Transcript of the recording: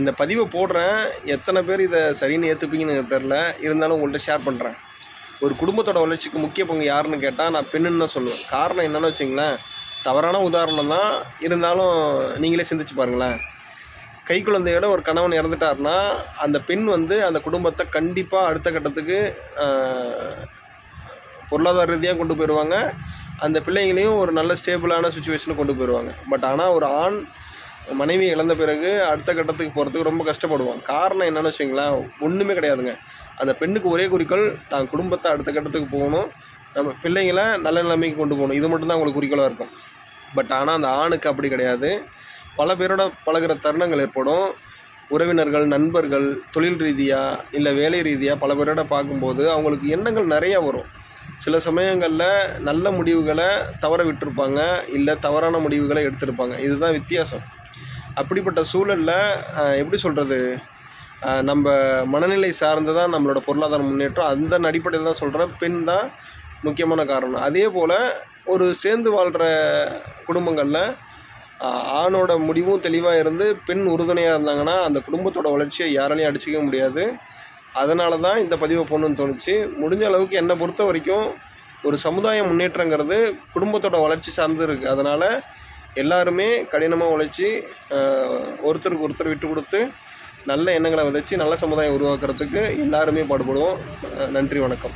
இந்த பதிவை போடுறேன். எத்தனை பேர் இதை சரின்னு ஏற்றுப்பீங்கன்னு எனக்கு தெரில இருந்தாலும் உங்கள்கிட்ட ஷேர் பண்ணுறேன் ஒரு குடும்பத்தோட வளர்ச்சிக்கு முக்கிய பங்கு யாருன்னு கேட்டால் நான் பெண்ணுன்னு தான் சொல்லுவேன். காரணம் என்னென்னு வச்சிங்களேன் தவறான உதாரணம் தான். இருந்தாலும் நீங்களே சிந்திச்சு பாருங்களேன். கை குழந்தையோட ஒரு கணவன் இறந்துட்டார்னா அந்த பெண் வந்து அந்த குடும்பத்தை கண்டிப்பாக அடுத்த கட்டத்துக்கு பொருளாதார ரீதியாக கொண்டு போயிடுவாங்க அந்த பிள்ளைங்களையும் ஒரு நல்ல ஸ்டேபிளான சுச்சுவேஷனுக்கு கொண்டு போயிடுவாங்க பட் ஆனால் ஒரு ஆண் மனைவி இழந்த பிறகு அடுத்த கட்டத்துக்கு போகிறதுக்கு ரொம்ப கஷ்டப்படுவான். காரணம் என்னென்னு வச்சுங்களேன் ஒன்றுமே கிடையாதுங்க. அந்த பெண்ணுக்கு ஒரே குறிக்கோள் தான் குடும்பத்தை அடுத்த கட்டத்துக்கு போகணும். நம்ம பிள்ளைங்களை நல்ல நிலைமைக்கு கொண்டு போகணும். இது மட்டும்தான் அவங்களுக்கு குறிக்கோளாக இருக்கும். பட் ஆனால் அந்த ஆணுக்கு அப்படி கிடையாது. பல பேரோட பழகுற தருணங்கள் ஏற்படும். உறவினர்கள் நண்பர்கள் தொழில் ரீதியாக இல்லை வேலை ரீதியாக பல பேரோட பார்க்கும்போது அவங்களுக்கு எண்ணங்கள் நிறையா வரும். சில சமயங்களில் நல்ல முடிவுகளை தவற விட்டிருப்பாங்க இல்லை தவறான முடிவுகளை எடுத்திருப்பாங்க. இதுதான் வித்தியாசம். அப்படிப்பட்ட சூழலில் எப்படி சொல்கிறது நம்ம மனநிலை சார்ந்து தான் நம்மளோட பொருளாதார முன்னேற்றம். அந்த அடிப்படையில் தான் சொல்கிறேன் பெண் தான் முக்கியமான காரணம். அதே போல் ஒரு சேர்ந்து வாழ்கிற குடும்பங்களில் ஆணோட முடிவும் தெளிவாக இருந்து பெண் உறுதுணையாக இருந்தாங்கன்னா அந்த குடும்பத்தோட வளர்ச்சியை யாராலையும் அடிச்சிக்க முடியாது. அதனால தான் இந்த பதிவை போடணும்னு தோணுச்சு. முடிஞ்ச அளவுக்கு என்னை பொறுத்த வரைக்கும் ஒரு சமுதாய முன்னேற்றங்கிறது குடும்பத்தோட வளர்ச்சி சார்ந்து இருக்குது அதனால் எல்லாருமே கடினமாக உழைச்சி ஒருத்தருக்கு ஒருத்தர் விட்டு கொடுத்து நல்ல எண்ணங்களை விதைச்சி நல்ல சமுதாயம் உருவாக்குறதுக்கு எல்லாருமே பாடுபடுவோம். நன்றி வணக்கம்.